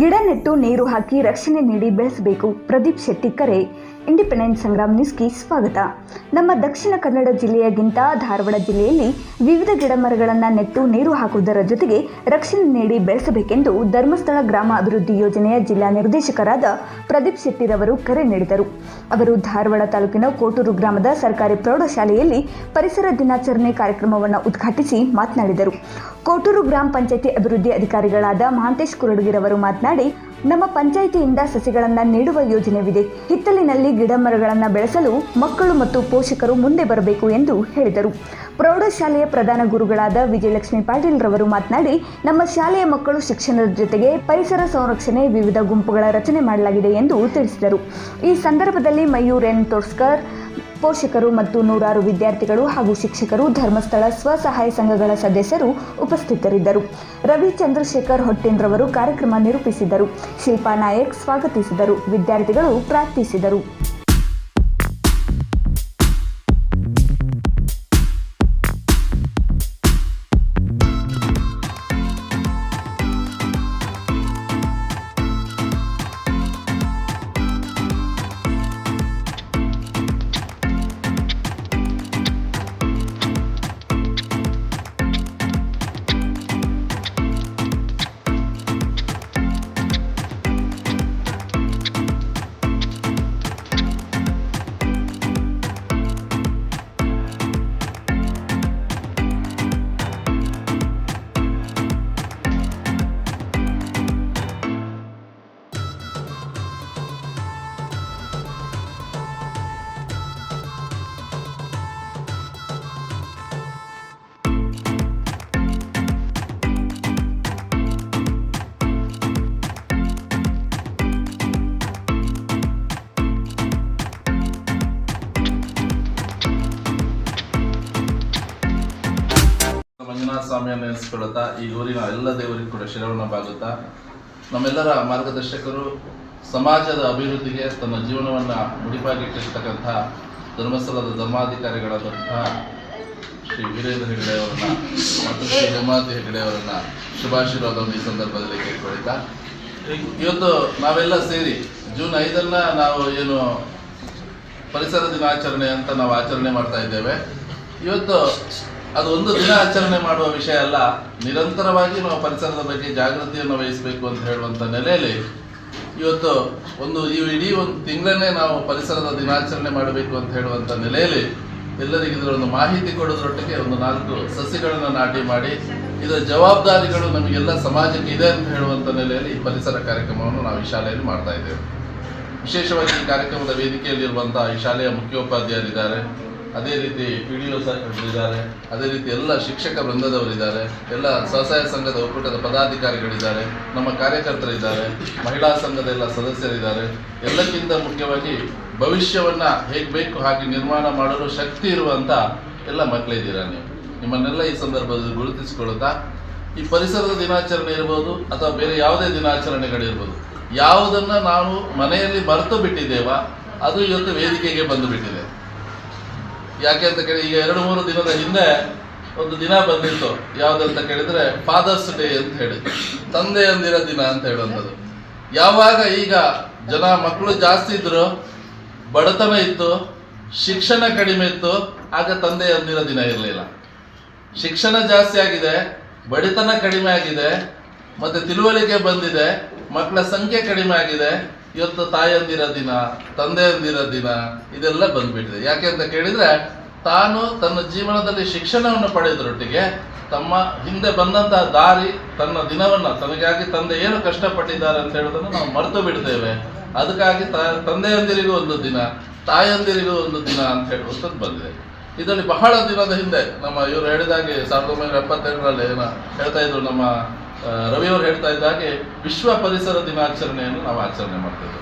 ಗಿಡ ನೆಟ್ಟು ನೀರು ಹಾಕಿ ರಕ್ಷಣೆ ನೀಡಿ ಬೆಳೆಸಬೇಕು. ಪ್ರದೀಪ್ ಶೆಟ್ಟಿ ಕರೆ ಇಂಡಿಪೆಂಡೆಂಟ್ ಸಂಗ್ರಾಮ್ ನ್ಯೂಸ್ಗೆ ಸ್ವಾಗತ. ನಮ್ಮ ದಕ್ಷಿಣ ಕನ್ನಡ ಜಿಲ್ಲೆಯಗಿಂತ ಧಾರವಾಡ ಜಿಲ್ಲೆಯಲ್ಲಿ ವಿವಿಧ ಗಿಡ ಮರಗಳನ್ನು ನೆಟ್ಟು ನೀರು ಹಾಕುವುದರ ಜೊತೆಗೆ ರಕ್ಷಣೆ ನೀಡಿ ಬೆಳೆಸಬೇಕೆಂದು ಧರ್ಮಸ್ಥಳ ಗ್ರಾಮ ಅಭಿವೃದ್ಧಿ ಯೋಜನೆಯ ಜಿಲ್ಲಾ ನಿರ್ದೇಶಕರಾದ ಪ್ರದೀಪ್ ಶೆಟ್ಟಿರವರು ಕರೆ ನೀಡಿದರು. ಅವರು ಧಾರವಾಡ ತಾಲೂಕಿನ ಕೋಟೂರು ಗ್ರಾಮದ ಸರ್ಕಾರಿ ಪ್ರೌಢಶಾಲೆಯಲ್ಲಿ ಪರಿಸರ ದಿನಾಚರಣೆ ಕಾರ್ಯಕ್ರಮವನ್ನು ಉದ್ಘಾಟಿಸಿ ಮಾತನಾಡಿದರು. ಕೋಟೂರು ಗ್ರಾಮ ಪಂಚಾಯಿತಿ ಅಭಿವೃದ್ಧಿ ಅಧಿಕಾರಿಗಳಾದ ಮಹಾಂತೇಶ್ ಕುರಡಗಿರವರು ಮಾತನಾಡಿ ನಮ್ಮ ಪಂಚಾಯಿತಿಯಿಂದ ಸಸಿಗಳನ್ನು ನೀಡುವ ಯೋಜನೆವಿದೆ. ಹಿತ್ತಲಿನಲ್ಲಿ ಗಿಡ ಮರಗಳನ್ನು ಬೆಳೆಸಲು ಮಕ್ಕಳು ಮತ್ತು ಪೋಷಕರು ಮುಂದೆ ಬರಬೇಕು ಎಂದು ಹೇಳಿದರು. ಪ್ರೌಢಶಾಲೆಯ ಪ್ರಧಾನ ಗುರುಗಳಾದ ವಿಜಯಲಕ್ಷ್ಮಿ ಪಾಟೀಲ್ ರವರು ಮಾತನಾಡಿ, ನಮ್ಮ ಶಾಲೆಯ ಮಕ್ಕಳು ಶಿಕ್ಷಣದ ಜೊತೆಗೆ ಪರಿಸರ ಸಂರಕ್ಷಣೆ ವಿವಿಧ ಗುಂಪುಗಳ ರಚನೆ ಮಾಡಲಾಗಿದೆ ಎಂದು ತಿಳಿಸಿದರು. ಈ ಸಂದರ್ಭದಲ್ಲಿ ಮಯೂರ್ ಎನ್ ತೋರ್ಸ್ಕರ್ ಪೋಷಕರು ಮತ್ತು ನೂರಾರು ವಿದ್ಯಾರ್ಥಿಗಳು ಹಾಗೂ ಶಿಕ್ಷಕರು, ಧರ್ಮಸ್ಥಳ ಸ್ವಸಹಾಯ ಸಂಘಗಳ ಸದಸ್ಯರು ಉಪಸ್ಥಿತರಿದ್ದರು. ರವಿ ಚಂದ್ರಶೇಖರ್ ಹೊಟ್ಟೆನ್ರವರು ಕಾರ್ಯಕ್ರಮ ನಿರೂಪಿಸಿದರು. ಶಿಲ್ಪಾ ನಾಯಕ್ ಸ್ವಾಗತಿಸಿದರು. ವಿದ್ಯಾರ್ಥಿಗಳು ಪ್ರಾರ್ಥಿಸಿದರು. ಈ ಊರಿನ ಎಲ್ಲ ದೇವರಿಗೂ ಕೂಡ ಶಿರವನ್ನು ಬಾಗುತ್ತಾ, ನಮ್ಮೆಲ್ಲರ ಮಾರ್ಗದರ್ಶಕರು ಸಮಾಜದ ಅಭಿವೃದ್ಧಿಗೆ ತನ್ನ ಜೀವನವನ್ನು ಮುಡಿಪಾಗಿಟ್ಟಿರ್ತಕ್ಕಂಥ ಧರ್ಮಸ್ಥಳದ ಧರ್ಮಾಧಿಕಾರಿಗಳಾದಂತಹ ಶ್ರೀ ವೀರೇಂದ್ರ ಹೆಗಡೆ ಅವರನ್ನ ಮತ್ತು ಶ್ರೀ ಹೇಮಾವತಿ ಹೆಗಡೆ ಅವರನ್ನ ಶುಭಾಶೀರ್ವಾದವನ್ನು ಈ ಸಂದರ್ಭದಲ್ಲಿ ಕೇಳ್ಕೊಳ್ತಾ. ಇವತ್ತು ನಾವೆಲ್ಲ ಸೇರಿ ಜೂನ್ ಐದನ್ನ ನಾವು ಏನು ಪರಿಸರ ದಿನಾಚರಣೆ ಅಂತ ನಾವು ಆಚರಣೆ ಮಾಡ್ತಾ ಇದ್ದೇವೆ. ಇವತ್ತು ಅದು ಒಂದು ದಿನ ಆಚರಣೆ ಮಾಡುವ ವಿಷಯ ಅಲ್ಲ, ನಿರಂತರವಾಗಿ ನಾವು ಪರಿಸರದ ಬಗ್ಗೆ ಜಾಗೃತಿಯನ್ನು ವಹಿಸಬೇಕು ಅಂತ ಹೇಳುವಂಥ ನೆಲೆಯಲ್ಲಿ ಇವತ್ತು ಒಂದು ಈ ಇಡೀ ಒಂದು ತಿಂಗಳನ್ನೇ ನಾವು ಪರಿಸರದ ದಿನಾಚರಣೆ ಮಾಡಬೇಕು ಅಂತ ಹೇಳುವಂಥ ನೆಲೆಯಲ್ಲಿ ಎಲ್ಲರಿಗೆ ಇದರ ಒಂದು ಮಾಹಿತಿ ಕೊಡೋದ್ರೊಟ್ಟಿಗೆ ಒಂದು ನಾಲ್ಕು ಸಸಿಗಳನ್ನು ನಾಟಿ ಮಾಡಿ, ಇದರ ಜವಾಬ್ದಾರಿಗಳು ನಮಗೆಲ್ಲ ಸಮಾಜಕ್ಕೆ ಇದೆ ಅಂತ ಹೇಳುವಂಥ ನೆಲೆಯಲ್ಲಿ ಈ ಪರಿಸರ ಕಾರ್ಯಕ್ರಮವನ್ನು ನಾವು ಈ ಶಾಲೆಯಲ್ಲಿ ಮಾಡ್ತಾ ಇದ್ದೇವೆ. ವಿಶೇಷವಾಗಿ ಈ ಕಾರ್ಯಕ್ರಮದ ವೇದಿಕೆಯಲ್ಲಿರುವಂತಹ ಈ ಶಾಲೆಯ ಮುಖ್ಯೋಪಾಧ್ಯಾಯರಿದ್ದಾರೆ. ಅದೇ ರೀತಿ ಪಿ ಡಿ ಇದ್ದಾರೆ. ಅದೇ ರೀತಿ ಎಲ್ಲ ಶಿಕ್ಷಕ ವೃಂದದವರಿದ್ದಾರೆ. ಎಲ್ಲ ಸ್ವಸಹಾಯ ಸಂಘದ ಒಕ್ಕೂಟದ ಪದಾಧಿಕಾರಿಗಳಿದ್ದಾರೆ. ನಮ್ಮ ಕಾರ್ಯಕರ್ತರಿದ್ದಾರೆ. ಮಹಿಳಾ ಸಂಘದ ಎಲ್ಲ ಸದಸ್ಯರಿದ್ದಾರೆ. ಎಲ್ಲಕ್ಕಿಂತ ಮುಖ್ಯವಾಗಿ ಭವಿಷ್ಯವನ್ನ ಹೇಗೆ ಬೇಕು, ಹಾಗೆ ನಿರ್ಮಾಣ ಮಾಡಲು ಶಕ್ತಿ ಇರುವಂತ ಎಲ್ಲ ಮಕ್ಕಳಿದ್ದೀರಾ ನೀವು? ನಿಮ್ಮನ್ನೆಲ್ಲ ಈ ಸಂದರ್ಭದಲ್ಲಿ ಗುರುತಿಸಿಕೊಳ್ಳುತ್ತಾ? ಈ ಪರಿಸರದ ದಿನಾಚರಣೆ ಇರ್ಬೋದು ಅಥವಾ ಬೇರೆ ಯಾವುದೇ ದಿನಾಚರಣೆಗಳಿರ್ಬೋದು ಯಾವುದನ್ನ ನಾವು ಮನೆಯಲ್ಲಿ ಮರೆತು ಬಿಟ್ಟಿದ್ದೇವಾ? ಅದು ಇವತ್ತು ವೇದಿಕೆಗೆ ಬಂದು ಬಿಟ್ಟಿದೆ. ಯಾಕೆ ಅಂತ ಕೇಳಿ, ಈಗ ಎರಡು ಮೂರು ದಿನದ ಹಿಂದೆ ಒಂದು ದಿನ ಬಂದಿತ್ತು. ಯಾವುದಂತ ಕೇಳಿದ್ರೆ ಫಾದರ್ಸ್ ಡೇ ಅಂತ ಹೇಳಿ ತಂದೆಯಂದಿರ ದಿನ ಅಂತ ಹೇಳುವಂಥದ್ದು. ಯಾವಾಗ ಈಗ ಜನ ಮಕ್ಕಳು ಜಾಸ್ತಿ ಇದ್ರು, ಬಡತನ ಇತ್ತು, ಶಿಕ್ಷಣ ಕಡಿಮೆ ಇತ್ತು, ಆಗ ತಂದೆಯಂದಿರ ದಿನ ಇರಲಿಲ್ಲ. ಶಿಕ್ಷಣ ಜಾಸ್ತಿ ಆಗಿದೆ, ಬಡತನ ಕಡಿಮೆ ಆಗಿದೆ, ಮತ್ತೆ ತಿಳುವಳಿಕೆ ಬಂದಿದೆ ಮಕ್ಕಳ ಸಂಖ್ಯೆ ಕಡಿಮೆ ಆಗಿದೆ ಇವತ್ತು ತಾಯಂದಿರ ದಿನ, ತಂದೆಯಂದಿರ ದಿನ, ಇದೆಲ್ಲ ಬಂದ್ಬಿಟ್ಟಿದೆ. ಯಾಕೆ ಅಂತ ಕೇಳಿದ್ರೆ, ತಾನು ತನ್ನ ಜೀವನದಲ್ಲಿ ಶಿಕ್ಷಣವನ್ನು ಪಡೆಯೋದ್ರೊಟ್ಟಿಗೆ ತಮ್ಮ ಹಿಂದೆ ಬಂದಂತಹ ದಾರಿ, ತನ್ನ ದಿನವನ್ನ, ತನಗಾಗಿ ತಂದೆ ಏನು ಕಷ್ಟಪಟ್ಟಿದ್ದಾರೆ ಅಂತ ಹೇಳೋದನ್ನು ನಾವು ಮರೆತು ಬಿಡ್ತೇವೆ. ಅದಕ್ಕಾಗಿ ತ- ತಂದೆಯಂದಿರಿಗೂ ಒಂದು ದಿನ, ತಾಯಂದಿರಿಗೂ ಒಂದು ದಿನ ಅಂತ ಹೇಳುವಂಥದ್ದು ಬಂದಿದೆ. ಇದರಲ್ಲಿ ಬಹಳ ದಿನದ ಹಿಂದೆ ನಮ್ಮ ಇವರು ಹೇಳಿದಾಗೆ ಸಾವಿರದ ಒಂಬೈನೂರ ಎಪ್ಪತ್ತೆರಡರಲ್ಲಿ ಏನೋ ಹೇಳ್ತಾ ಇದ್ರು ನಮ್ಮ ರವಿಯವರು ಹೇಳ್ತಾ ಇದ್ದ ಹಾಗೆ ವಿಶ್ವ ಪರಿಸರ ದಿನಾಚರಣೆಯನ್ನು ನಾವು ಆಚರಣೆ ಮಾಡ್ತೇವೆ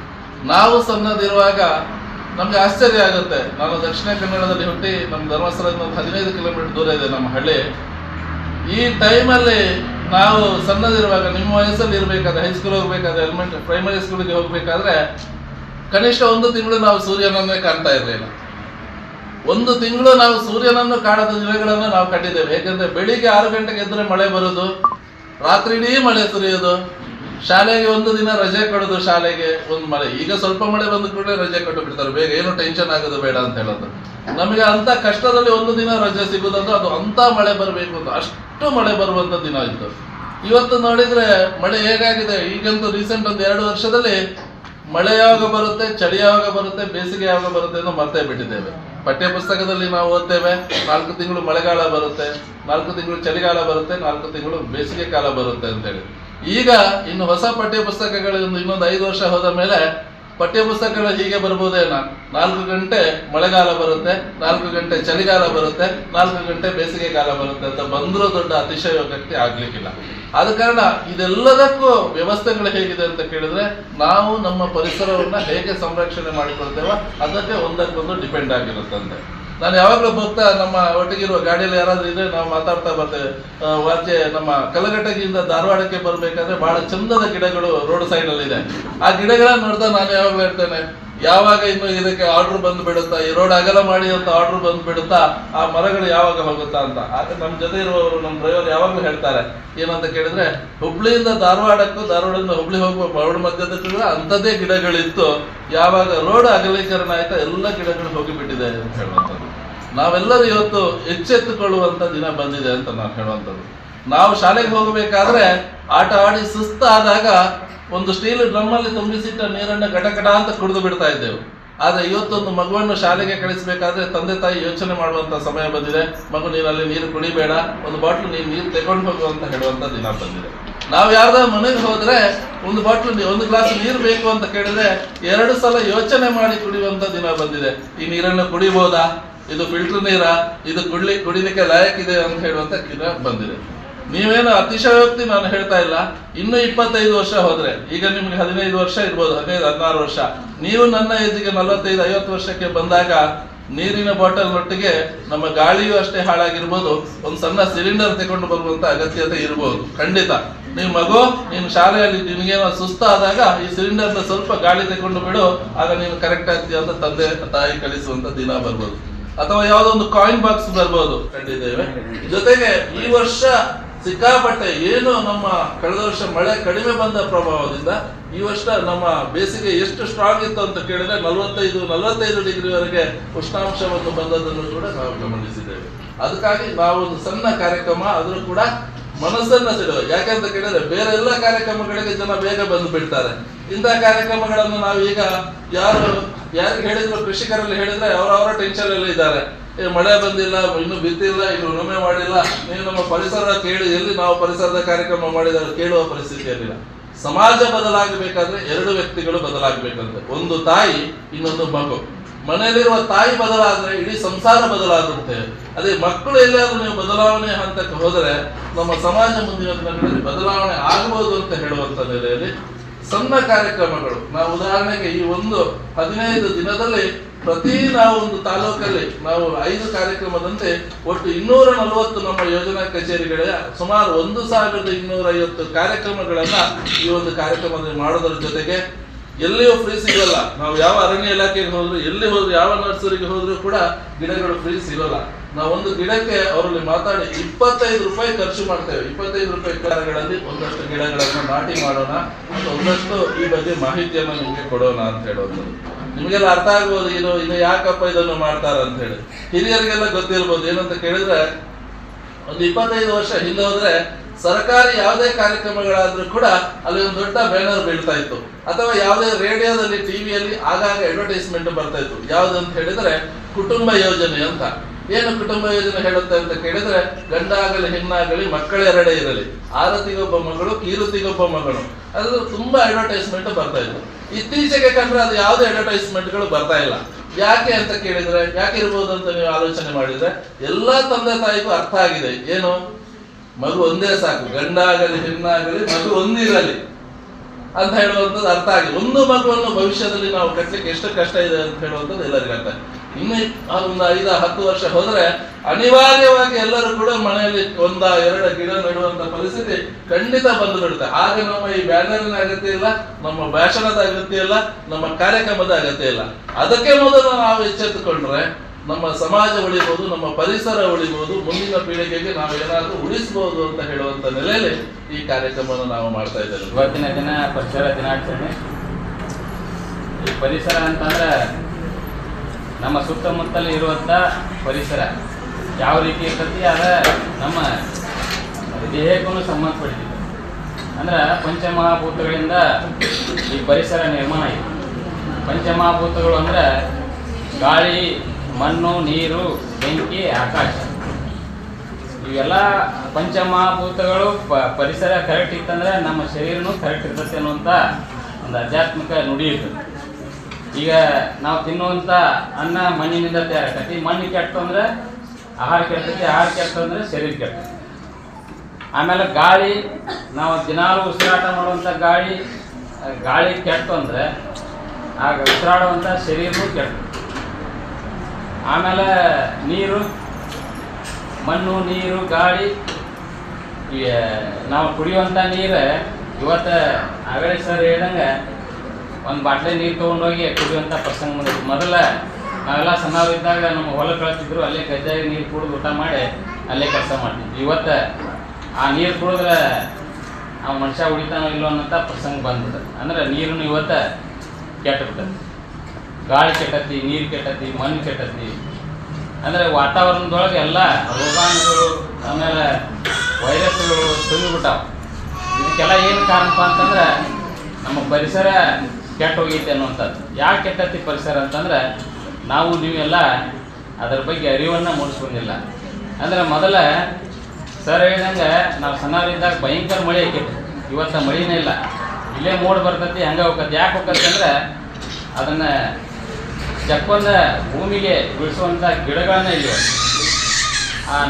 ನಾವು ಸಣ್ಣದಿರುವಾಗ ನಮ್ಗೆ ಆಶ್ಚರ್ಯ ಆಗುತ್ತೆ. ನಾನು ದಕ್ಷಿಣ ಕನ್ನಡದಲ್ಲಿ ಹುಟ್ಟಿ ನಮ್ಮ ಧರ್ಮಸ್ಥಳದಿಂದ ಒಂದು ಹದಿನೈದು ಕಿಲೋಮೀಟರ್ ದೂರ ಇದೆ ನಮ್ಮ ಹಳ್ಳಿ. ಈ ಟೈಮಲ್ಲಿ ನಾವು ಸಣ್ಣದಿರುವಾಗ ನಿಮ್ಮ ವಯಸ್ಸಲ್ಲಿ ಇರಬೇಕಾದ್ರೆ ಹೈಸ್ಕೂಲ್ ಹೋಗ್ಬೇಕಾದ್ರೆ ಎಲಿಮೆಂಟ್ ಪ್ರೈಮರಿ ಸ್ಕೂಲಿಗೆ ಹೋಗ್ಬೇಕಾದ್ರೆ ಕನಿಷ್ಠ ಒಂದು ತಿಂಗಳು ನಾವು ಸೂರ್ಯನನ್ನೇ ಕಾಣ್ತಾ ಇರಲಿಲ್ಲ. ಒಂದು ತಿಂಗಳು ನಾವು ಸೂರ್ಯನನ್ನು ಕಾಣದ ದಿನಗಳನ್ನು ನಾವು ಕಟ್ಟಿದ್ದೇವೆ. ಏಕೆಂದ್ರೆ ಬೆಳಿಗ್ಗೆ ಆರು ಗಂಟೆಗೆ ಎದ್ರೆ ಮಳೆ ಬರೋದು ರಾತ್ರಿ ಇಡೀ ಮಳೆ ಸುರಿಯೋದು. ಶಾಲೆಗೆ ಒಂದು ದಿನ ರಜೆ ಕೊಡೋದು ಶಾಲೆಗೆ ಒಂದು ಮಳೆ. ಈಗ ಸ್ವಲ್ಪ ಮಳೆ ಬಂದ ಕೂಡಲೇ ರಜೆ ಕೊಟ್ಟು ಬಿಡ್ತಾರೆ. ಬೇಗ ಏನು ಟೆನ್ಷನ್ ಆಗೋದು ಬೇಡ ಅಂತ ಹೇಳೋದು. ನಮಗೆ ಅಂತ ಕಷ್ಟದಲ್ಲಿ ಒಂದು ದಿನ ರಜೆ ಸಿಗುದಂದ್ರೆ ಅದು ಅಂತ ಮಳೆ ಬರಬೇಕು ಅಂತ. ಅಷ್ಟು ಮಳೆ ಬರುವಂತ ದಿನ ಇತ್ತು ಇವತ್ತು ನೋಡಿದ್ರೆ ಮಳೆ ಹೇಗಾಗಿದೆ? ಈಗಂತೂ ರೀಸೆಂಟ್ ಒಂದು ಎರಡು ವರ್ಷದಲ್ಲಿ ಮಳೆ ಯಾವಾಗ ಬರುತ್ತೆ ಚಳಿ ಯಾವಾಗ ಬರುತ್ತೆ ಬೇಸಿಗೆ ಯಾವಾಗ ಬರುತ್ತೆ ಅಂತ ಮರ್ತೇ ಬಿಟ್ಟಿದ್ದೇವೆ. ಪಠ್ಯ ಪುಸ್ತಕದಲ್ಲಿ ನಾವು ಓದ್ತೇವೆ, ನಾಲ್ಕು ತಿಂಗಳು ಮಳೆಗಾಲ ಬರುತ್ತೆ, ನಾಲ್ಕು ತಿಂಗಳು ಚಳಿಗಾಲ ಬರುತ್ತೆ, ನಾಲ್ಕು ತಿಂಗಳು ಬೇಸಿಗೆ ಕಾಲ ಬರುತ್ತೆ ಅಂತೇಳಿ. ಈಗ ಇನ್ನು ಹೊಸ ಪಠ್ಯ ಪುಸ್ತಕಗಳು ಇನ್ನೊಂದು ಐದು ವರ್ಷ ಹೋದ ಮೇಲೆ ಪಠ್ಯ ಪುಸ್ತಕಗಳು ಹೀಗೆ ಬರ್ಬೋದೇನ? ನಾಲ್ಕು ಗಂಟೆ ಮಳೆಗಾಲ ಬರುತ್ತೆ, ನಾಲ್ಕು ಗಂಟೆ ಚಳಿಗಾಲ ಬರುತ್ತೆ, ನಾಲ್ಕು ಗಂಟೆ ಬೇಸಿಗೆ ಕಾಲ ಬರುತ್ತೆ ಅಂತ ಬಂದರೂ ದೊಡ್ಡ ಅತಿಶಯೋಕ್ತಿ ಆಗ್ಲಿಕ್ಕಿಲ್ಲ. ಆದ ಕಾರಣ ಇದೆಲ್ಲದಕ್ಕೂ ವ್ಯವಸ್ಥೆಗಳು ಹೇಗಿದೆ ಅಂತ ಕೇಳಿದ್ರೆ ನಾವು ನಮ್ಮ ಪರಿಸರವನ್ನ ಹೇಗೆ ಸಂರಕ್ಷಣೆ ಮಾಡಿಕೊಳ್ತೇವೋ ಅದಕ್ಕೆ ಒಂದಕ್ಕೊಂದು ಡಿಪೆಂಡ್ ಆಗಿರುತ್ತಂತೆ. ನಾನು ಯಾವಾಗಲೂ ಹೋಗ್ತಾ ನಮ್ಮ ಒಟ್ಟಿಗಿರುವ ಗಾಡಿಯಲ್ಲಿ ಯಾರಾದ್ರೂ ಇದ್ರೆ ನಾವು ಮಾತಾಡ್ತಾ ಬರ್ತೇವೆ. ಆಚೆ ನಮ್ಮ ಕಲಘಟಗಿಯಿಂದ ಧಾರವಾಡಕ್ಕೆ ಬರಬೇಕಾದ್ರೆ ಬಹಳ ಚಂದದ ಗಿಡಗಳು ರೋಡ್ ಸೈಡ್ ಅಲ್ಲಿ ಇದೆ. ಆ ಗಿಡಗಳನ್ನ ನೋಡ್ತಾ ನಾನು ಯಾವಾಗಲೂ ಹೇಳ್ತೇನೆ ಯಾವಾಗ ಇನ್ನು ಇದಕ್ಕೆ ಆರ್ಡರ್ ಬಂದು ಬಿಡುತ್ತಾ? ಈ ರೋಡ್ ಅಗಲ ಮಾಡಿ ಅಂತ ಆರ್ಡರ್ ಬಂದು ಬಿಡುತ್ತಾ? ಆ ಮರಗಳು ಯಾವಾಗ ಹೋಗುತ್ತಾ ಅಂತ. ಆದ್ರೆ ನಮ್ಮ ಜೊತೆ ಇರುವವರು ನಮ್ಮ ಡ್ರೈವರ್ ಯಾವಾಗಲೂ ಹೇಳ್ತಾರೆ, ಏನಂತ ಕೇಳಿದ್ರೆ, ಹುಬ್ಳಿಯಿಂದ ಧಾರವಾಡಕ್ಕೂ ಧಾರವಾಡದಿಂದ ಹುಬ್ಳಿ ಹೋಗುವ ರೋಡ್ ಮಧ್ಯದ ಅಂಥದ್ದೇ ಗಿಡಗಳಿತ್ತು. ಯಾವಾಗ ರೋಡ್ ಅಗಲೀಕರಣ ಆಯ್ತಾ ಎಲ್ಲ ಗಿಡಗಳು ಹೋಗಿಬಿಟ್ಟಿದೆ ಅಂತ ಹೇಳುವಂಥದ್ದು. ನಾವೆಲ್ಲರೂ ಇವತ್ತು ಎಚ್ಚೆತ್ತುಕೊಳ್ಳುವಂತ ದಿನ ಬಂದಿದೆ ಅಂತ ನಾವು ಹೇಳುವಂಥದ್ದು. ನಾವು ಶಾಲೆಗೆ ಹೋಗಬೇಕಾದ್ರೆ ಆಟ ಆಡಿ ಸುಸ್ತಾದಾಗ ಒಂದು ಸ್ಟೀಲ್ ಡ್ರಮ್ಮಲ್ಲಿ ತುಂಬಿಸಿಟ್ಟ ನೀರನ್ನು ಗಟಗಟ ಅಂತ ಕುಡಿದು ಬಿಡ್ತಾ ಇದ್ದೆವು. ಆದರೆ ಇವತ್ತೊಂದು ಮಗುವನ್ನು ಶಾಲೆಗೆ ಕಳಿಸಬೇಕಾದ್ರೆ ತಂದೆ ತಾಯಿ ಯೋಚನೆ ಮಾಡುವಂತ ಸಮಯ ಬಂದಿದೆ. ಮಗು, ನೀರಲ್ಲಿ ನೀರು ಕುಡಿಬೇಡ, ಒಂದು ಬಾಟ್ಲು ನೀರು ನೀರು ತಗೊಂಡು ಹೋಗು ಅಂತ ಹೇಳುವಂತ ದಿನ ಬಂದಿದೆ. ನಾವು ಯಾರ್ದಾರ ಮನೆಗೆ ಹೋದರೆ ಒಂದು ಬಾಟ್ಲು ಒಂದು ಗ್ಲಾಸ್ ನೀರು ಬೇಕು ಅಂತ ಕೇಳಿದ್ರೆ ಎರಡು ಸಲ ಯೋಚನೆ ಮಾಡಿ ಕುಡಿಯುವಂಥ ದಿನ ಬಂದಿದೆ. ಈ ನೀರನ್ನು ಕುಡಿಬೋದಾ? ಇದು ಫಿಲ್ಟರ್ ನೀರ? ಇದು ಕುಡ್ಲಿ, ಕುಡಿಲಿಕ್ಕೆ ಲಾಯಕ್ಕಿದೆ ಅಂತ ಹೇಳುವಂತ ದಿನ ಬಂದಿದೆ. ನೀವೇನು ಅತಿಶಯೋಕ್ತಿ ನಾನು ಹೇಳ್ತಾ ಇಲ್ಲ. ಇನ್ನು ಇಪ್ಪತ್ತೈದು ವರ್ಷ ಹೋದ್ರೆ, ಈಗ ನಿಮ್ಗೆ ಹದಿನೈದು ವರ್ಷ ಇರ್ಬೋದು, ಹದಿನೈದು, ಹದಿನಾರು ವರ್ಷ. ನೀವು ನನ್ನ ಏಜಿಗೆ ನಲವತ್ತೈದು, ಐವತ್ತು ವರ್ಷಕ್ಕೆ ಬಂದಾಗ ನೀರಿನ ಬಾಟಲ್ ಒಟ್ಟಿಗೆ ನಮ್ಮ ಗಾಳಿಯೂ ಅಷ್ಟೇ ಹಾಳಾಗಿರ್ಬೋದು, ಒಂದು ಸಣ್ಣ ಸಿಲಿಂಡರ್ ತಗೊಂಡು ಬರುವಂತ ಅಗತ್ಯತೆ ಇರ್ಬೋದು. ಖಂಡಿತ. ನೀವು ಮಗು, ನೀನು ಶಾಲೆಯಲ್ಲಿ ಸುಸ್ತ ಸುಸ್ತಾದಾಗ ಈ ಸಿಲಿಂಡರ್ನ ಸ್ವಲ್ಪ ಗಾಳಿ ತಗೊಂಡು ಬಿಡು, ಆಗ ನೀನು ಕರೆಕ್ಟ್ ಆಗ್ತೀಯ ಅಂತ ತಂದೆ, ತಾಯಿ ಕಳಿಸುವಂತ ದಿನ ಬರ್ಬೋದು. ಅಥವಾ ಯಾವುದೋ ಒಂದು ಕಾಯಿನ್ ಬಾಕ್ಸ್ ಬರ್ಬೋದು. ಕಂಡಿದ್ದೇವೆ ಜೊತೆಗೆ ಈ ವರ್ಷ ಸಿಕ್ಕಾಪಟ್ಟೆ ಏನು ನಮ್ಮ ಕಳೆದ ವರ್ಷ ಮಳೆ ಕಡಿಮೆ ಬಂದ ಪ್ರಭಾವದಿಂದ ಈ ವರ್ಷ ನಮ್ಮ ಬೇಸಿಗೆ ಎಷ್ಟು ಸ್ಟ್ರಾಂಗ್ ಇತ್ತು ಅಂತ ಕೇಳಿದ್ರೆ ನಲವತ್ತೈದು ನಲವತ್ತೈದು ಡಿಗ್ರಿವರೆಗೆ ಉಷ್ಣಾಂಶವನ್ನು ಬಂದದನ್ನು ಕೂಡ ನಾವು ಗಮನಿಸಿದ್ದೇವೆ. ಅದಕ್ಕಾಗಿ ನಾವು ಒಂದು ಸಣ್ಣ ಕಾರ್ಯಕ್ರಮ, ಆದರೂ ಕೂಡ ಮನಸ್ಸನ್ನ ಸಿಡುವ ಯಾಕಂತ ಕೇಳಿದ್ರೆ ಬೇರೆ ಎಲ್ಲ ಕಾರ್ಯಕ್ರಮಗಳಿಗೆ ಜನ ಬೇಗ ಬಂದು ಬಿಡ್ತಾರೆ. ಇಂಥ ಕಾರ್ಯಕ್ರಮಗಳನ್ನು ನಾವೀಗ ಯಾರು, ಯಾರಿಗೆ ಹೇಳಿದ್ರು ಕೃಷಿಕರಲ್ಲಿ ಹೇಳಿದ್ರೆ ಅವರವರ ಟೆನ್ಷನ್ ಅಲ್ಲಿ ಇದ್ದಾರೆ. ಮಳೆ ಬಂದಿಲ್ಲ, ಇನ್ನು ಬಿತ್ತಿಲ್ಲ ಇನ್ನು ಉಳುಮೆ ಮಾಡಿಲ್ಲ. ನೀವು ನಮ್ಮ ಪರಿಸರ ಕೇಳಿ, ಎಲ್ಲಿ ನಾವು ಪರಿಸರದ ಕಾರ್ಯಕ್ರಮ ಮಾಡಿದರೆ ಕೇಳುವ ಪರಿಸ್ಥಿತಿಯಲ್ಲಿಲ್ಲ ಸಮಾಜ ಬದಲಾಗಬೇಕಾದ್ರೆ ಎರಡು ವ್ಯಕ್ತಿಗಳು ಬದಲಾಗಬೇಕಂತೆ. ಒಂದು ತಾಯಿ, ಇನ್ನೊಂದು ಮಗು. ಮನೆಯಲ್ಲಿರುವ ತಾಯಿ ಬದಲಾದ್ರೆ, ಇಡೀ ಸಂಸಾರ ಬದಲಾಗುತ್ತೆ ಅದೇ ಮಕ್ಕಳು ಎಲ್ಲಿಯಾದ್ರೂ ನೀವು ಬದಲಾವಣೆ ಹಂತಕ್ಕೆ ಹೋದರೆ, ನಮ್ಮ ಸಮಾಜ ಮುಂದಿನ ದಿನಗಳಲ್ಲಿ ಬದಲಾವಣೆ ಆಗಬಹುದು ಅಂತ ಹೇಳುವಂತ ನೆಲೆಯಲ್ಲಿ ಸಣ್ಣ ಕಾರ್ಯಕ್ರಮಗಳು. ನಾವು ಉದಾಹರಣೆಗೆ ಈ ಒಂದು ಹದಿನೈದು ದಿನದಲ್ಲಿ ಪ್ರತಿ ನಾವು ಒಂದು ತಾಲೂಕಲ್ಲಿ ನಾವು ಐದು ಕಾರ್ಯಕ್ರಮದಂತೆ ಒಟ್ಟು ಇನ್ನೂರ ನಲವತ್ತು ನಮ್ಮ ಯೋಜನಾ ಕಚೇರಿಗಳ ಸುಮಾರು ಒಂದು ಸಾವಿರದ ಇನ್ನೂರ ಐವತ್ತು ಕಾರ್ಯಕ್ರಮಗಳನ್ನ ಈ ಒಂದು ಕಾರ್ಯಕ್ರಮದಲ್ಲಿ ಮಾಡೋದ್ರ ಜೊತೆಗೆ ಎಲ್ಲಿಯೂ ಫ್ರೀ ಸಿಗಲ್ಲ. ನಾವು ಯಾವ ಅರಣ್ಯ ಇಲಾಖೆಗೆ ಹೋದ್ರು, ಎಲ್ಲಿ ಹೋದ್ರು, ಯಾವ ನರ್ಸರಿಗೆ ಹೋದ್ರು ಕೂಡ ಗಿಡಗಳು ಫ್ರೀ ಸಿಗಲ್ಲ. ನಾವು ಒಂದು ಗಿಡಕ್ಕೆ ಅವರಲ್ಲಿ ಮಾತಾಡಿ ಇಪ್ಪತ್ತೈದು ರೂಪಾಯಿ ಖರ್ಚು ಮಾಡ್ತೇವೆ. ಇಪ್ಪತ್ತೈದು ರೂಪಾಯಿ ಕಾರ್ಯಗಳಲ್ಲಿ ಒಂದಷ್ಟು ಗಿಡಗಳನ್ನು ನಾಟಿ ಮಾಡೋಣ ಒಂದಷ್ಟು ಈ ಬಗ್ಗೆ ಮಾಹಿತಿಯನ್ನು ನಿಮಗೆ ಕೊಡೋಣ ಅಂತ ಹೇಳುವಂಥದ್ದು ನಿಮಗೆಲ್ಲ ಅರ್ಥ ಆಗ್ಬೋದು, ಇದು ಇನ್ನು ಯಾಕಪ್ಪ ಇದನ್ನು ಮಾಡ್ತಾರ ಅಂತ ಹೇಳಿ. ಹಿರಿಯರಿಗೆಲ್ಲ ಗೊತ್ತಿರ್ಬೋದು, ಏನಂತ ಕೇಳಿದ್ರೆ, ಒಂದು ಇಪ್ಪತ್ತೈದು ವರ್ಷ ಹಿಂದೆ ಹೋದ್ರೆ ಸರ್ಕಾರಿ ಯಾವುದೇ ಕಾರ್ಯಕ್ರಮಗಳಾದ್ರೂ ಕೂಡ ಅಲ್ಲಿ ಒಂದು ದೊಡ್ಡ ಬ್ಯಾನರ್ ಬೀಳ್ತಾ ಇತ್ತು. ಅಥವಾ ಯಾವುದೇ ರೇಡಿಯೋದಲ್ಲಿ, ಟಿವಿಯಲ್ಲಿ ಆಗಾಗ ಅಡ್ವರ್ಟೈಸ್ಮೆಂಟ್ ಬರ್ತಾ ಇತ್ತು. ಯಾವ್ದು ಅಂತ ಹೇಳಿದ್ರೆ, ಕುಟುಂಬ ಯೋಜನೆ ಅಂತ. ಏನು ಕುಟುಂಬ ಯೋಜನೆ ಹೇಳುತ್ತೆ ಅಂತ ಕೇಳಿದ್ರೆ, ಗಂಡಾಗಲಿ, ಹೆಣ್ಣಾಗಲಿ ಮಕ್ಕಳೆರಡೇ ಇರಲಿ. ಆರತಿಗೊಬ್ಬ ಮಗಳು, ಕೀರುತಿಗೊಬ್ಬ ಮಗಳು. ಅದು ತುಂಬಾ ಅಡ್ವರ್ಟೈಸ್ಮೆಂಟ್ ಬರ್ತಾ ಇತ್ತು. ಇತ್ತೀಚೆಗೆ ಕಂಡ್ರೆ ಅದು ಯಾವುದೇ ಅಡ್ವರ್ಟೈಸ್ಮೆಂಟ್ಗಳು ಬರ್ತಾ ಇಲ್ಲ. ಯಾಕೆ ಅಂತ ಕೇಳಿದ್ರೆ, ಯಾಕೆ ಇರ್ಬೋದು ಅಂತ ನೀವು ಆಲೋಚನೆ ಮಾಡಿದ್ರೆ, ಎಲ್ಲಾ ತಂದೆ ತಾಯಿಗೂ ಅರ್ಥ ಆಗಿದೆ. ಏನು? ಮಗು ಒಂದೇ ಸಾಕು. ಗಂಡಾಗಲಿ ಹೆಣ್ಣಾಗಲಿ ಮಗು ಒಂದಿರಲಿ ಅಂತ ಹೇಳುವಂಥದ್ದು ಅರ್ಥ ಆಗಿದೆ. ಒಂದು ಮಗುವನ್ನು ಭವಿಷ್ಯದಲ್ಲಿ ನಾವು ಕಟ್ಟಲಿಕ್ಕೆ ಎಷ್ಟು ಕಷ್ಟ ಇದೆ ಅಂತ ಹೇಳುವಂಥದ್ದು ಎಲ್ಲರಿಗೂ ಅರ್ಥ. ಇನ್ನು ಒಂದು ಐದು, ಹತ್ತು ವರ್ಷ ಹೋದ್ರೆ ಅನಿವಾರ್ಯವಾಗಿ ಎಲ್ಲರೂ ಕೂಡ ಮನೆಯಲ್ಲಿ ಒಂದ, ಎರಡು ಗಿಡ ನೆಡುವಂತ ಪರಿಸ್ಥಿತಿ ಖಂಡಿತ ಬಂದು ಬಿಡುತ್ತೆ ಆಗ ನಮ್ಮ ಈ ಬ್ಯಾನರಿನ ಅಗತ್ಯ ಇಲ್ಲ, ನಮ್ಮ ಭಾಷಣದ ಅಗತ್ಯ ಇಲ್ಲ, ನಮ್ಮ ಕಾರ್ಯಕ್ರಮದ ಅಗತ್ಯ ಇಲ್ಲ. ಅದಕ್ಕೆ ಮೊದಲು ನಾವು ಎಚ್ಚೆತ್ತುಕೊಂಡ್ರೆ ನಮ್ಮ ಸಮಾಜ ಉಳಿಬಹುದು ನಮ್ಮ ಪರಿಸರ ಉಳಿಬಹುದು ಮುಂದಿನ ಪೀಳಿಗೆಗೆ ನಾವು ಏನಾದರೂ ಉಳಿಸಬಹುದು ಅಂತ ಹೇಳುವಂತ ನೆಲೆಯಲ್ಲಿ ಈ ಕಾರ್ಯಕ್ರಮವನ್ನು ನಾವು ಮಾಡ್ತಾ ಇದ್ದೇವೆ. ಇವತ್ತಿನ ದಿನ ಪರಿಸರ ದಿನಾಚರಣೆ. ಈ ಪರಿಸರ ಅಂತಂದ್ರೆ ನಮ್ಮ ಸುತ್ತಮುತ್ತಲೇ ಇರುವಂಥ ಪರಿಸರ. ಯಾವ ರೀತಿ ಇರ್ತತಿ? ಅದ ನಮ್ಮ ದೇಹಕ್ಕೂ ಸಂಬಂಧಪಟ್ಟಿದೆ. ಅಂದ್ರೆ ಪಂಚಮಹಾಭೂತಗಳಿಂದ ಈ ಪರಿಸರ ನಿರ್ಮಾಣ ಆಗಿದೆ. ಪಂಚಮಹಾಭೂತಗಳು ಅಂದ್ರೆ ಗಾಳಿ, ಮಣ್ಣು, ನೀರು, ಬೆಂಕಿ, ಆಕಾಶ. ಇವೆಲ್ಲ ಪಂಚಮಹಾಭೂತಗಳು ಪ, ಪರಿಸರ ಕರೆಕ್ಟ್ ಇತ್ತಂದ್ರೆ ನಮ್ಮ ಶರೀರನೂ ಕರೆಕ್ಟ್ ಇರ್ತದೆ ಅನ್ನುವಂಥ ಒಂದು ಆಧ್ಯಾತ್ಮಿಕ ನುಡಿ ಇರ್ತದೆ. ಈಗ ನಾವು ತಿನ್ನುವಂಥ ಅನ್ನ ಮಣ್ಣಿನಿಂದ ತಯಾರಾಕತಿ ಮಣ್ಣು ಕೆಟ್ಟ ಅಂದ್ರೆ ಆಹಾರ ಕೆಡ್ತೈತಿ ಆಹಾರ ಕೆಟ್ಟು ಅಂದ್ರೆ ಶರೀರ ಕೆಟ್ಟ ಆಮೇಲೆ ಗಾಳಿ, ನಾವು ದಿನಾಲು ಉಸಿರಾಟ ಮಾಡುವಂಥ ಗಾಳಿ ಗಾಳಿ ಕೆಟ್ಟು ಅಂದ್ರೆ ಆಗ ಉಸಿರಾಡುವಂಥ ಶರೀರವೂ ಕೆಟ್ಟ ಆಮೇಲೆ ನೀರು, ಮಣ್ಣು, ನೀರು, ಗಾಳಿ ನಾವು ಕುಡಿಯುವಂಥ ನೀರು ಇವತ್ತು ಆಗಲೇ ಸರ್ ಹೇಳ್ದಂಗೆ ಒಂದು ಬಾಟ್ಲೆ ನೀರು ತೊಗೊಂಡೋಗಿ ಕುಡಿಯುವಂಥ ಪ್ರಸಂಗ ಬಂದಿತ್ತು. ಮೊದಲ ನಾವೆಲ್ಲ ಸಣ್ಣವರಿದ್ದಾಗ ನಮ್ಮ ಹೊಲ ಕಳಿಸ್ತಿದ್ರು ಅಲ್ಲೇ ಗದ್ದೆಗೆ ನೀರು ಕುಡಿದು ಊಟ ಮಾಡಿ ಅಲ್ಲೇ ಕೆಲಸ ಮಾಡ್ತಿದ್ವಿ. ಇವತ್ತು ಆ ನೀರು ಕುಡಿದ್ರೆ ಆ ಮನುಷ್ಯ ಉಳಿತಾನೋ ಇಲ್ಲೋ ಅನ್ನೋಂಥ ಪ್ರಸಂಗ ಬಂದಿದೆ ಅಂದ್ರೆ ನೀರನ್ನು ಇವತ್ತು ಕೆಟ್ಟಬಿಟ್ಟದೆ ಗಾಳಿ ಕೆಟ್ಟತಿ ನೀರು ಕೆಟ್ಟತಿ ಮಣ್ಣು ಕೆಟ್ಟತಿ ಅಂದರೆ ವಾತಾವರಣದೊಳಗೆ ಎಲ್ಲ ರೋಗಾಣುಗಳು, ಆಮೇಲೆ ವೈರಸ್ಗಳು ತುಂಬಿಬಿಟ್ಟಾವ. ಇದಕ್ಕೆಲ್ಲ ಏನು ಕಾರಣಪ್ಪ ಅಂತಂದ್ರೆ, ನಮ್ಮ ಪರಿಸರ ಕೆಟ್ಟ ಹೋಗೈತೆ ಅನ್ನುವಂಥದ್ದು. ಯಾಕೆ ಕೆಟ್ಟತಿ ಪರಿಸರ ಅಂತಂದ್ರೆ ನಾವು ನೀವೆಲ್ಲ ಅದರ ಬಗ್ಗೆ ಅರಿವನ್ನು ಮೂಡಿಸ್ಕೊಂಡಿಲ್ಲ. ಅಂದ್ರೆ ಮೊದಲ ಸರ್ ಹೇಳಿದಂಗೆ ನಾವು ಸಣ್ಣವರಿದ್ದಾಗ ಭಯಂಕರ ಮಳೆ ಆಕೈತಿ ಇವತ್ತು ಮಳೆನೇ ಇಲ್ಲ. ಇಲ್ಲೇ ಮೋಡ ಬರ್ತೈತಿ, ಹಂಗೆ ಹೋಗತ್ತೆ. ಯಾಕೆ ಹೋಗತ್ತೆ ಅಂದ್ರೆ ಅದನ್ನು ಚಕ್ಕೊಂದ ಭೂಮಿಗೆ ಬೀಳಿಸುವಂಥ ಗಿಡಗಳನ್ನ ಇಲ್ಲಿವೆ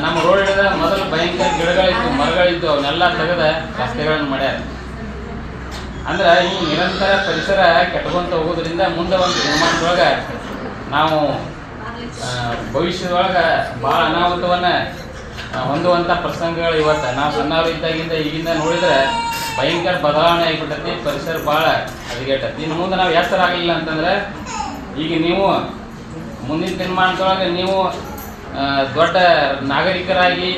ನಮ್ಮ ರೋಡ್ ಹಿಡಿದ ಮೊದಲು ಭಯಂಕರ ಗಿಡಗಳಿತ್ತು ಮರಗಳಿದ್ದು ಅವನ್ನೆಲ್ಲ ತೆಗೆದ ರಸ್ತೆಗಳನ್ನು ಮಾಡ್ಯಾರ. ಅಂದ್ರೆ ಈ ನಿರಂತರ ಪರಿಸರ ಕೆಟ್ಕೊಂತ ಹೋಗೋದ್ರಿಂದ ಮುಂದೆ ಒಂದು ನಿರ್ಮಾಣದೊಳಗ ನಾವು ಭವಿಷ್ಯದೊಳಗೆ ಭಾಳ ಅನಾಹುತವನ್ನ ಹೊಂದುವಂಥ ಪ್ರಸಂಗಗಳು ಇವತ್ತು. ನಾವು ಸಣ್ಣವರು ಇದ್ದಾಗಿಂದ ಈಗಿಂದ ನೋಡಿದ್ರೆ ಭಯಂಕರ ಬದಲಾವಣೆ ಆಗಿಬಿಟ್ಟೈತಿ ಪರಿಸರ ಭಾಳ ಹದಗೆಟ್ಟೈತಿ. ಇನ್ನು ಮುಂದೆ ನಾವು ಎತ್ತರ ಆಗಲಿಲ್ಲ ಅಂತಂದ್ರೆ ಈಗ ನೀವು ಮುಂದಿನ ದಿನಮಾನದೊಳಗೆ ನೀವು ದೊಡ್ಡ ನಾಗರಿಕರಾಗಿ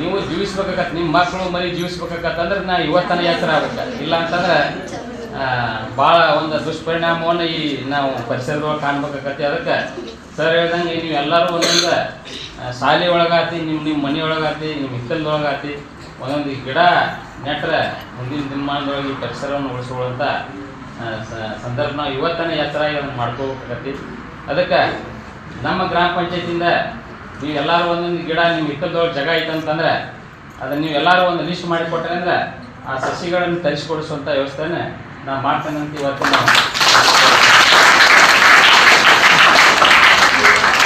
ನೀವು ಜೀವಿಸ್ಬೇಕಾಗತ್ತೆ ನಿಮ್ಮ ಮಕ್ಕಳು ಮರಿ ಜೀವಿಸ್ಬೇಕಾಗತ್ತಂದ್ರೆ ನಾ ಇವತ್ತನ ಎತ್ತರ ಆಗುತ್ತೆ ಇಲ್ಲ ಅಂತಂದ್ರೆ ಭಾಳ ಒಂದು ದುಷ್ಪರಿಣಾಮವನ್ನು ಈ ನಾವು ಪರಿಸರದೊಳಗೆ ಕಾಣ್ಬೇಕಾಗತ್ತೆ. ಅದಕ್ಕೆ ಸರ್ ಹೇಳ್ದಂಗೆ ನೀವು ಎಲ್ಲರೂ ಒಂದೊಂದು ಶಾಲೆ ಒಳಗಾತಿ ನಿಮ್ಮ ನಿಮ್ಮ ಮನೆ ಒಳಗಾತಿ ನಿಮ್ಮ ಹಿತ್ತಲದೊಳಗಾತಿ ಒಂದೊಂದು ಗಿಡ ನೆಟ್ರೆ ಮುಂದಿನ ದಿನಮಾನದೊಳಗೆ ಈ ಪರಿಸರವನ್ನು ಉಳಿಸ್ಕೊಳ್ಳುವಂಥ ಸಂದರ್ಭ ನಾವು ಇವತ್ತನೇ ಎತ್ತರ ಅದನ್ನು ಮಾಡ್ಕೋಬೇಕಾಗತ್ತೆ. ಅದಕ್ಕೆ ನಮ್ಮ ಗ್ರಾಮ ಪಂಚಾಯತಿಯಿಂದ ನೀವು ಎಲ್ಲರೂ ಒಂದೊಂದು ಗಿಡ ನಿಮ್ಮ ಇಕ್ಕದೊಳಗೆ ಜಾಗ ಅಂತಂದ್ರೆ ಅದನ್ನ ನೀವು ಎಲ್ಲರೂ ಒಂದು ಲಿಸ್ಟ್ ಮಾಡಿಕೊಟ್ರೆ ಅಂದ್ರೆ ಆ ಸಸಿಗಳನ್ನು ತರಿಸಿಕೊಡಿಸುವಂಥ ವ್ಯವಸ್ಥೆನೇ ನಾವು ಮಾಡ್ತೇನೆ ಅಂತ ಇವತ್ತು ನಾವು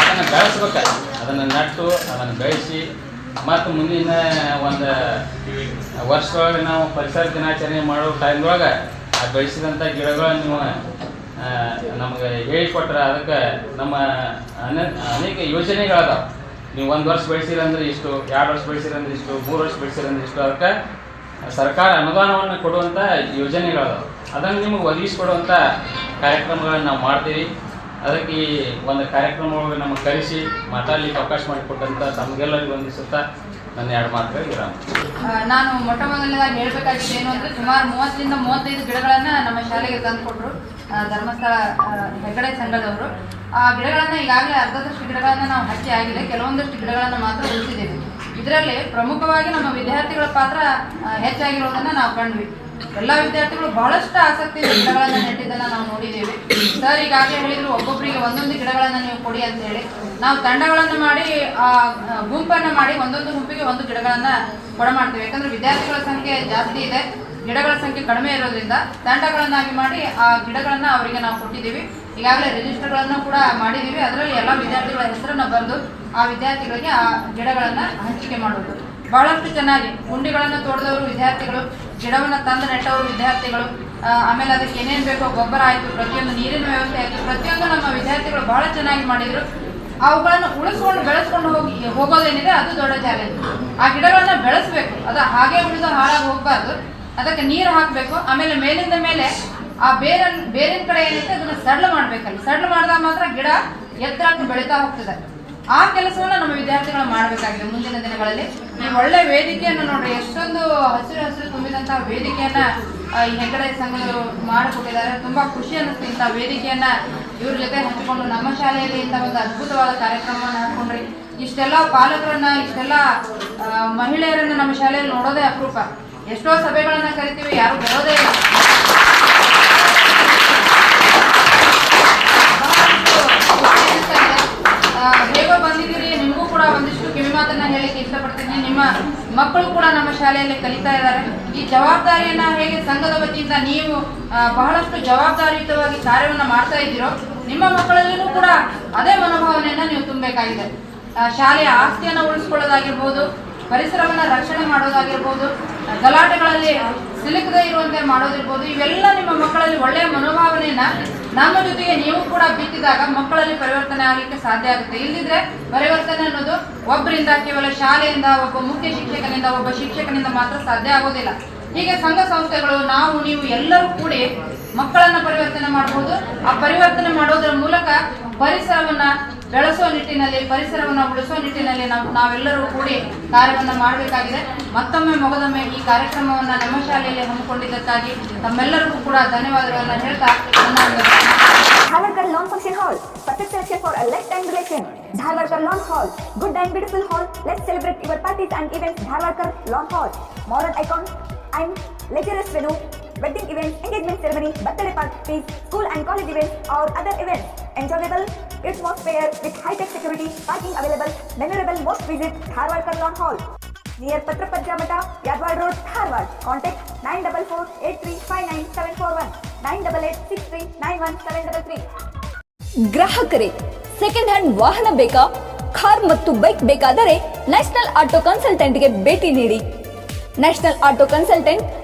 ಅದನ್ನು ಬೆಳೆಸ್ಬೇಕು. ಅದನ್ನು ನಟ್ಟು, ಅದನ್ನು ಬೆಳೆಸಿ, ಮತ್ತು ಮುಂದಿನ ಒಂದು ವರ್ಷದೊಳಗೆ ನಾವು ಪರಿಸರ ದಿನಾಚರಣೆ ಮಾಡೋ ಟೈಮ್ದೊಳಗೆ ಆ ಬೆಳೆಸಿದಂಥ ಗಿಡಗಳನ್ನು ನೀವು ನಮಗೆ ಹೇಳಿಕೊಟ್ರೆ ಅದಕ್ಕೆ ನಮ್ಮ ಅನೆ, ಅನೇಕ ಯೋಜನೆಗಳದಾವ. ನೀವು ಒಂದು ವರ್ಷ ಬೆಳೆಸಿರಂದ್ರೆ ಇಷ್ಟು, ಎರಡು ವರ್ಷ ಬೆಳೆಸಿರಂದ್ರೆ ಇಷ್ಟು, ಮೂರು ವರ್ಷ ಬೆಳೆಸಿರಂದ್ರೆ ಇಷ್ಟು, ಅದಕ್ಕೆ ಸರ್ಕಾರ ಅನುದಾನವನ್ನು ಕೊಡುವಂಥ ಯೋಜನೆಗಳದಾವ. ಅದನ್ನು ನಿಮಗೆ ಒದಗಿಸ್ಕೊಡುವಂಥ ಕಾರ್ಯಕ್ರಮಗಳನ್ನು ನಾವು ಮಾಡ್ತೀವಿ. ಅದಕ್ಕೆ ಈ ಒಂದು ಕಾರ್ಯಕ್ರಮ ಒಳಗೆ ನಮಗೆ ಕರೆಸಿ, ಮಾತಾಡ್ಲಿಕ್ಕೆ ಅವಕಾಶ ಮಾಡಿಕೊಟ್ಟಂಥ ತಮಗೆಲ್ಲರಿಗೂ ವಂದಿಸುತ್ತಾ ನನ್ನ ಎರಡು ಮಾತುಗಳು ವಿರಾಮ. ನಾನು ಮೊಟ್ಟ ಮೊದಲನೇದಾಗಿ ಹೇಳ್ಬೇಕಾಗಿದ್ದು ಏನು ಅಂದ್ರೆ ಸುಮಾರು ಮೂವತ್ತರಿಂದ ಮೂವತ್ತೈದು ಗಿಡಗಳನ್ನು ನಮ್ಮ ಶಾಲೆಗೆ ತಂದು ಕೊಟ್ಟರು ಧರ್ಮಸ್ಥಳ ಹೆಗಡೆ ಸಂಘದವರು. ಆ ಗಿಡಗಳನ್ನು ಈಗಾಗಲೇ ಅರ್ಧದಷ್ಟು ಗಿಡಗಳನ್ನು ನಾವು ಹಚ್ಚಿ ಆಗಿದೆ. ಕೆಲವೊಂದಷ್ಟು ಗಿಡಗಳನ್ನು ಮಾತ್ರ ಉಳಿಸಿದ್ದೇವೆ. ಇದರಲ್ಲಿ ಪ್ರಮುಖವಾಗಿ ನಮ್ಮ ವಿದ್ಯಾರ್ಥಿಗಳ ಪಾತ್ರ ಹೆಚ್ಚಾಗಿರೋದನ್ನು ನಾವು ಕಂಡ್ವಿ. ಎಲ್ಲ ವಿದ್ಯಾರ್ಥಿಗಳು ಬಹಳಷ್ಟು ಆಸಕ್ತಿ ಗಿಡಗಳನ್ನು ನೆಟ್ಟಿದ್ದನ್ನು ನಾವು ನೋಡಿದ್ದೇವೆ. ಸರ್ ಈಗಾಗಲೇ ಹೇಳಿದ್ರು ಒಬ್ಬೊಬ್ಬರಿಗೆ ಒಂದೊಂದು ಗಿಡಗಳನ್ನು ನೀವು ಕೊಡಿ ಅಂತ ಹೇಳಿ. ನಾವು ತಂಡಗಳನ್ನು ಮಾಡಿ ಆ, ಗುಂಪನ್ನ ಮಾಡಿ ಒಂದೊಂದು ಗುಂಪಿಗೆ ಒಂದು ಗಿಡಗಳನ್ನು ಕೊಡ ಮಾಡ್ತೇವೆ. ಯಾಕಂದ್ರೆ ವಿದ್ಯಾರ್ಥಿಗಳ ಸಂಖ್ಯೆ ಜಾಸ್ತಿ ಇದೆ. ಗಿಡಗಳ ಸಂಖ್ಯೆ ಕಡಿಮೆ ಇರೋದ್ರಿಂದ ತಂಡಗಳನ್ನಾಗಿ ಮಾಡಿ ಆ ಗಿಡಗಳನ್ನು ಅವರಿಗೆ ನಾವು ಕೊಟ್ಟಿದ್ದೀವಿ. ಈಗಾಗಲೇ ರಿಜಿಸ್ಟರ್ಗಳನ್ನು ಕೂಡ ಮಾಡಿದ್ದೀವಿ. ಅದರಲ್ಲಿ ಎಲ್ಲ ವಿದ್ಯಾರ್ಥಿಗಳ ಹೆಸರನ್ನು ಬರೆದು ಆ ವಿದ್ಯಾರ್ಥಿಗಳಿಗೆ ಆ ಗಿಡಗಳನ್ನು ಹಂಚಿಕೆ ಮಾಡುವುದು ಬಹಳಷ್ಟು ಚೆನ್ನಾಗಿ ಗುಂಡಿಗಳನ್ನು ತೋಡಿದವರು ವಿದ್ಯಾರ್ಥಿಗಳು, ಗಿಡವನ್ನು ತಂದು ನೆಟ್ಟವರು ವಿದ್ಯಾರ್ಥಿಗಳು ಆಮೇಲೆ ಅದಕ್ಕೆ ಏನೇನು ಬೇಕೋ ಗೊಬ್ಬರ ಆಯಿತು, ಪ್ರತಿಯೊಂದು ನೀರಿನ ವ್ಯವಸ್ಥೆ ಆಯಿತು, ಪ್ರತಿಯೊಂದು ನಮ್ಮ ವಿದ್ಯಾರ್ಥಿಗಳು ಬಹಳ ಚೆನ್ನಾಗಿ ಮಾಡಿದರು. ಅವುಗಳನ್ನು ಉಳಿಸ್ಕೊಂಡು ಬೆಳೆಸ್ಕೊಂಡು ಹೋಗಿ, ಹೋಗೋದೇನಿದೆ ಅದು ದೊಡ್ಡ ಚಾಲೆಂಜ್ ಆ ಗಿಡಗಳನ್ನ ಬೆಳೆಸಬೇಕು. ಅದು ಹಾಗೆ ಉಳಿದು ಹಾಳಾಗಿ ಹೋಗಬಾರ್ದು. ಅದಕ್ಕೆ ನೀರು ಹಾಕಬೇಕು. ಆಮೇಲೆ ಮೇಲಿಂದ ಮೇಲೆ ಆ ಬೇರನ್ ಬೇರಿನ ಕಡೆ ಏನಿದೆ ಅದನ್ನ ಸಡ್ಲ ಮಾಡ್ಬೇಕಲ್ಲಿ. ಸಡ್ಲ ಮಾಡಿದಾಗ ಮಾತ್ರ ಗಿಡ ಎತ್ತರಕ್ಕೆ ಬೆಳೀತಾ ಹೋಗ್ತದೆ. ಆ ಕೆಲಸವನ್ನ ನಮ್ಮ ವಿದ್ಯಾರ್ಥಿಗಳು ಮಾಡಬೇಕಾಗಿದೆ ಮುಂದಿನ ದಿನಗಳಲ್ಲಿ. ಈ ಒಳ್ಳೆ ವೇದಿಕೆಯನ್ನು ನೋಡ್ರಿ, ಎಷ್ಟೊಂದು ಹಸಿರು ಹಸಿರು ತುಂಬಿದಂತಹ ವೇದಿಕೆಯನ್ನ ಈ ಹೆಗ್ಗಡೆ ಸಂಘದವರು ಮಾಡಿಕೊಟ್ಟಿದ್ದಾರೆ. ತುಂಬಾ ಖುಷಿ ಅನ್ನಿಸ್ತು ಇಂಥ ವೇದಿಕೆಯನ್ನ ಇವ್ರ ಜೊತೆ ಹಂಚಿಕೊಂಡು ನಮ್ಮ ಶಾಲೆಯಲ್ಲಿ ಇಂಥ ಒಂದು ಅದ್ಭುತವಾದ ಕಾರ್ಯಕ್ರಮವನ್ನು ಹಾಕೊಂಡ್ರಿ. ಇಷ್ಟೆಲ್ಲ ಪಾಲಕರನ್ನ, ಇಷ್ಟೆಲ್ಲ ಮಹಿಳೆಯರನ್ನ ನಮ್ಮ ಶಾಲೆಯಲ್ಲಿ ನೋಡೋದೇ ಅಪರೂಪ. ಎಷ್ಟೋ ಸಭೆಗಳನ್ನ ಕರಿತೀವಿ, ಯಾರು ಬರೋದೇ ಹೇಗೋ ಬಂದಿದ್ದೀರಿ, ನಿಮಗೂ ಕೂಡ ಒಂದಿಷ್ಟು ಕಿವಿ ಮಾತನ್ನ ಹೇಳಲಿಕ್ಕೆ ಇಷ್ಟಪಡ್ತೀನಿ. ನಿಮ್ಮ ಮಕ್ಕಳು ಕೂಡ ನಮ್ಮ ಶಾಲೆಯಲ್ಲಿ ಕಲಿತಾ ಇದ್ದಾರೆ. ಈ ಜವಾಬ್ದಾರಿಯನ್ನ ಹೇಗೆ ಸಂಘದ ವತಿಯಿಂದ ನೀವು ಬಹಳಷ್ಟು ಜವಾಬ್ದಾರಿಯುತವಾಗಿ ಕಾರ್ಯವನ್ನ ಮಾಡ್ತಾ ಇದ್ದೀರೋ, ನಿಮ್ಮ ಮಕ್ಕಳಲ್ಲಿನೂ ಕೂಡ ಅದೇ ಮನೋಭಾವನೆಯನ್ನ ನೀವು ತುಂಬಬೇಕಾಗಿದೆ. ಶಾಲೆಯ ಆಸ್ತಿಯನ್ನ ಉಳಿಸ್ಕೊಳ್ಳೋದಾಗಿರ್ಬೋದು, ಪರಿಸರವನ್ನ ರಕ್ಷಣೆ ಮಾಡೋದಾಗಿರ್ಬೋದು ಗಲಾಟೆಗಳಲ್ಲಿ ಸಿಲುಕದೇ ಇರುವಂತೆ ಮಾಡೋದಿರ್ಬೋದು. ಇವೆಲ್ಲ ನಿಮ್ಮ ಮಕ್ಕಳಲ್ಲಿ ಒಳ್ಳೆಯ ಮನೋಭಾವನೆಯನ್ನ ನಮ್ಮ ಜೊತೆಗೆ ನೀವು ಕೂಡ ಬಿತ್ತಿದಾಗ ಮಕ್ಕಳಲ್ಲಿ ಪರಿವರ್ತನೆ ಆಗಲಿಕ್ಕೆ ಸಾಧ್ಯ ಆಗುತ್ತೆ. ಇಲ್ಲದಿದ್ರೆ ಪರಿವರ್ತನೆ ಅನ್ನೋದು ಒಬ್ಬರಿಂದ ಕೇವಲ ಶಾಲೆಯಿಂದ, ಒಬ್ಬ ಮುಖ್ಯ ಶಿಕ್ಷಕನಿಂದ, ಒಬ್ಬ ಶಿಕ್ಷಕನಿಂದ ಮಾತ್ರ ಸಾಧ್ಯ ಆಗೋದಿಲ್ಲ. ಹೀಗೆ ಸಂಘ ಸಂಸ್ಥೆಗಳು, ನಾವು, ನೀವು ಎಲ್ಲರೂ ಕೂಡಿ ಮಕ್ಕಳನ್ನ ಪರಿವರ್ತನೆ ಮಾಡಬಹುದು ಆ ಪರಿವರ್ತನೆ ಮಾಡೋದರ ಮೂಲಕ ಪರಿಸರವನ್ನ ಬೆಳೆಸೋ ನಿಟ್ಟಿನಲ್ಲಿ, ಪರಿಸರವನ್ನು ಉಳಿಸುವ ನಿಟ್ಟಿನಲ್ಲಿ ನಾವೆಲ್ಲರೂ ಕೂಡಿ ಕಾರ್ಯವನ್ನು ಮಾಡಬೇಕಾಗಿದೆ. ಮತ್ತೊಮ್ಮೆ ಮೊಗದೊಮ್ಮೆ ಈ ಕಾರ್ಯಕ್ರಮವನ್ನು ನಮ್ಮ ಶಾಲೆಯಲ್ಲಿ ಹಮ್ಮಿಕೊಂಡಿದ್ದಕ್ಕಾಗಿ ತಮ್ಮೆಲ್ಲರಿಗೂ ಕೂಡ ಧನ್ಯವಾದಗಳನ್ನು ಹೇಳ್ತಾ Dharwad lawn function hall perfect for a left and relation Dharwad lawn hall good and beautiful hall let celebrate your parties and event Dharwadkar lawn hall. Modern icon and luxurious venue Wedding events, engagement ceremony, birthday parties, school and college events or other events. Enjoyable atmosphere with high-tech security, parking available, memorable most visit Dharwarkar Lawn Hall. Near Patrapajja Mata, Yadwad Road, Dharwad. Contact 944-8359-741, 988-6391-733. ಗ್ರಾಹಕರೇ second hand ವಾಹನ ಬೇಕಾ car ಮತ್ತು bike ಬೇಕಾದರೆ national auto ಕನ್ಸಲ್ಟೆಂಟ್ಗೆ ಭೇಟಿ ನೀಡಿ national auto consultant